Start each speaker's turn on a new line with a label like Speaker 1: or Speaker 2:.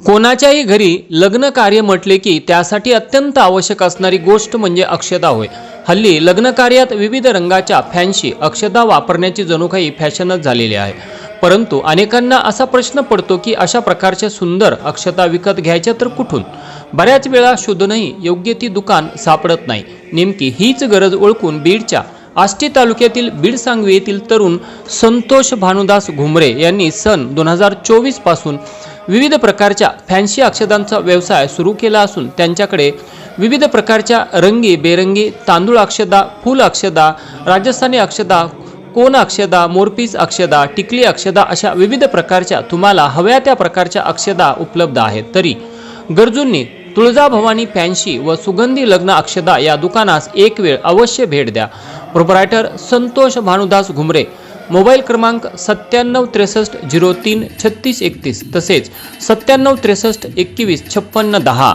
Speaker 1: कोणाच्याही घरी लग्न कार्य म्हटले की त्यासाठी अत्यंत आवश्यक असणारी गोष्ट म्हणजे अक्षता होय. हल्ली लग्न कार्यात विविध रंगाच्या फॅन्सी अक्षता वापरण्याची जणू काही फॅशनच झालेली आहे. परंतु अनेकांना असा प्रश्न पडतो की अशा प्रकारच्या सुंदर अक्षता विकत घ्यायच्या तर कुठून? बऱ्याच वेळा शोधूनही योग्य ती दुकान सापडत नाही. नेमकी हीच गरज ओळखून बीडच्या आष्टी तालुक्यातील बीड सांगवी येथील तरुण संतोष भानुदास घुमरे यांनी सन दोन हजार चोवीसपासून विविध प्रकारच्या फॅन्सी अक्षदांचा व्यवसाय सुरू केला असून त्यांच्याकडे विविध प्रकारच्या रंगी बेरंगी तांदूळ अक्षदा फूल अक्षदा राजस्थानी अक्षदा कोन अक्षदा मोरपीस अक्षदा टिकली अक्षदा अशा विविध प्रकारच्या तुम्हाला हव्या त्या प्रकारच्या अक्षदा उपलब्ध आहेत. तरी गरजूंनी तुळजाभवानी फॅन्सी व सुगंधी लग्न अक्षदा या दुकानास एक वेळ अवश्य भेट द्या. प्रोपरायटर संतोष भानुदास घुमरे मोबाईल क्रमांक सत्त्याण्णव त्रेसष्ट झिरो तीन छत्तीस एकतीस तसेच सत्त्याण्णव त्रेसष्ट एकवीस छप्पन्न दहा.